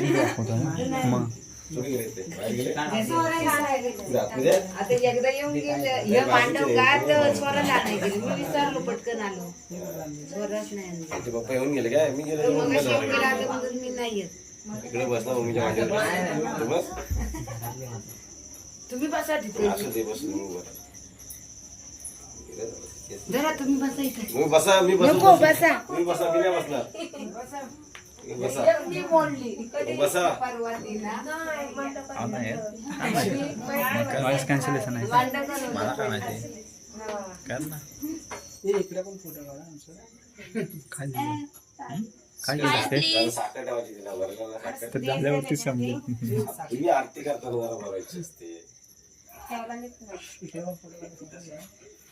मी दाखवतो मग? आता एकदा येऊन गेलं. हे मांडव का? तर स्वराला आणाय गेली मी विचारलो पटकन आलो. स्वरच नाही आणलं. तुझे पप्पा येऊन गेले काय? मी गेलो तर येऊन मग गेलो. येऊन गेला आता म्हणून मी नाही येत. इकडे बसला मम्मीच्या तू बस. तुम्ही बसा तिथे. असू. जरा तुम्ही बसा इथे. मी बसा मी बस नको बसा. मी नाही बसणार. बसा. मी बोलली. बसा. परवा तिला हा नॉईस कॅन्सलेशन आहे. मला काय माहिती? कर ना? काय झालं? हं? काय केलं ते जरा साखर ठेवायची तिला बरं का? साखर तर झाल्यावरती समजेल तुम्ही आरती करताना जरा बघायची असते.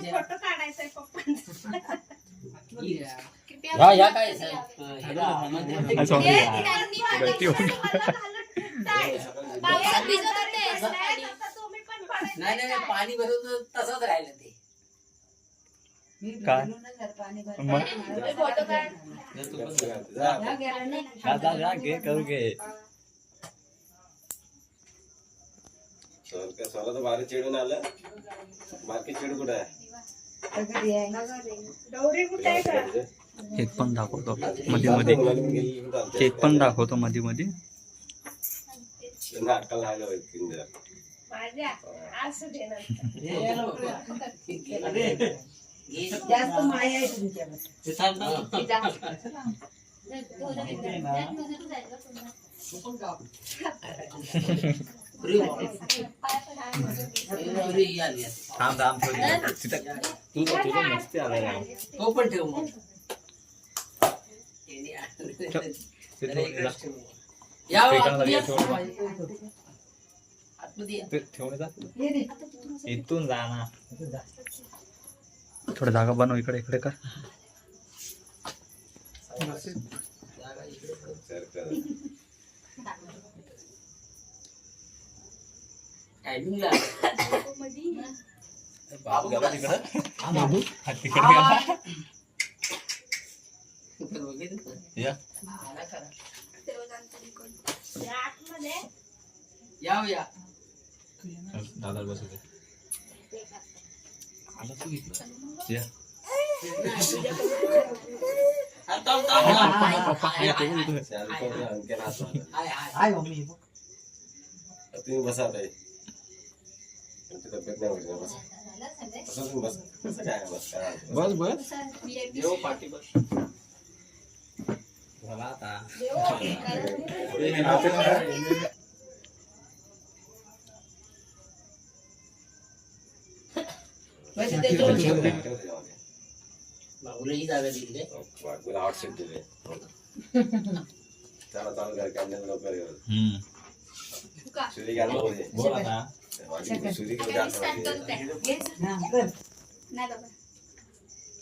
फोटो काढायचा पप्पांचा या या काय सर? नाही. नाही, पण पडायचं नाही नाही पाणी भरून तसंच राहिलं ते. काय? मग? फोटो काढ. घे करू घे. तर काय स्वतः तर बाहेर चिडून आलं. बाकी चिड कुठे आहे? का केक पण दाखवतो. मध्ये मध्ये. केक पण दाखवतो मध्ये मध्ये. अक्कल नाही जास्त माया आहे थांब थांब थोडी. तिथं तुझं तुझं मस्ती राव. तो पण ठेव मग. ते हो. ते. इथून जा ना. थोडं जागा बनव इकडे इकडे कर जागा इकडे कर. सर्कल. टायमिंगला बाबू गेला तिकडं. बाबू. हा तिकडे गेला? या. हो, दादा बसू आला तू इकडं. या. हात. तुम्ही बसा ताई तुमची तब्येत नाही होईल ना, बसा बसा तुम्ही बस कसं काय बस काय अर्थ? बस बस देव पाठी बस झाला आता पैसे त्याच्यावर ठेव. ठेव त्याच्यामध्ये. भाऊलाही जागा दिली काय बायकोला हॉट सीट दिले चला चालू कर कॅन्डल लवकर येऊ हम्म सुरी घ्या ना मध्ये. बोल आता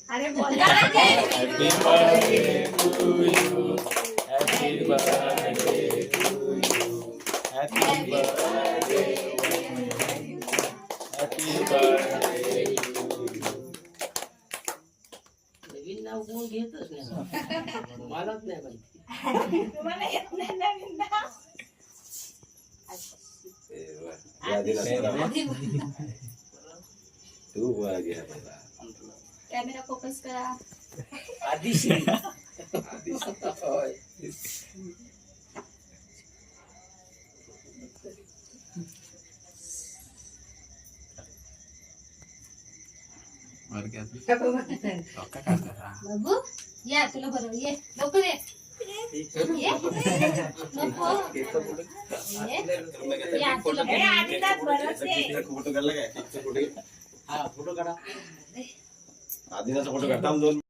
అరే happy birthday to you happy birthday to you happy birthday happy birthday नवीन नाव कोण घेतच नाही मलाच नाही माहिती तुम्हाला येत नाही नवीन नाव तू वा घे पहिला. कॅमेरा फोकस करा. होय. बाबू या तुला बरोबर ये. लवकर ये. फोटो काढा आदिनाचा फोटो काढ थांब दोन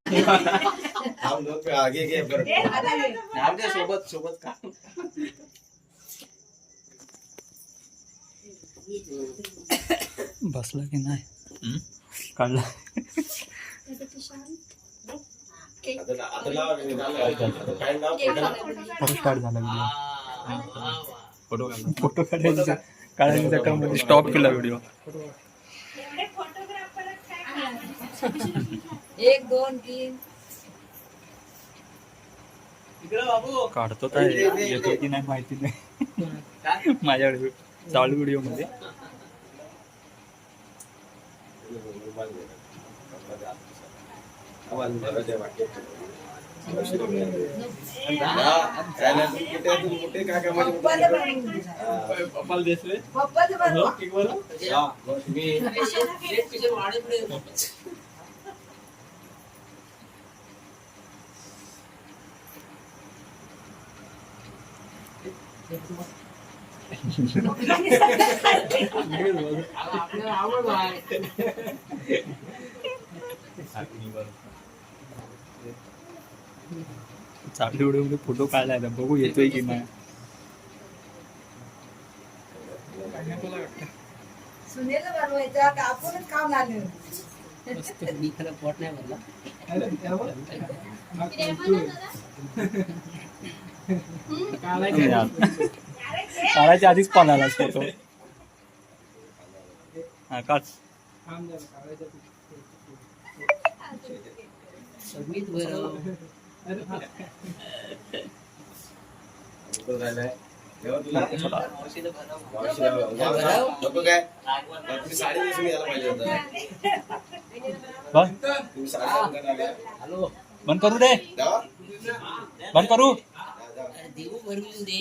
थांब दोन पे आगे जाऊ द्या सोबत सोबत का बसला की नाही काढला फोटो. फोटो काढ फोटो काढायचा काढायच्या चक्करमध्ये स्टॉप केला व्हिडिओ? एक दोन तीन. इकडं बाबू. काढतो काय? येतो की नाही माहिती नाही. माझ्याकडे चालू व्हिडिओमध्ये. आवाज बरं आहे वाक्य. काय नाही, तू कुठे आहे? तू कुठे काय कामाची कुठे पप्पाला आहे? बनवून जा. पप्पाला बनवा. तुम्ही एक पिक्चर वाढेपर्यंत आपल्याला आवड आहे चालू व्हिडिओमध्ये फोटो काढलाय बघू येतोय की नाही. सुनेला बनवायचा का आपणच खाऊन आलो. मी खरं पोट नाही भरला. काढायच्या आधीच पाण्याला फोटो? हा काच सगळीच बरं नको काय तुम्ही यायला पाहिजे बंद तुम्ही हॅलो बंद करू दे. बंद करू. देऊ भरून दे.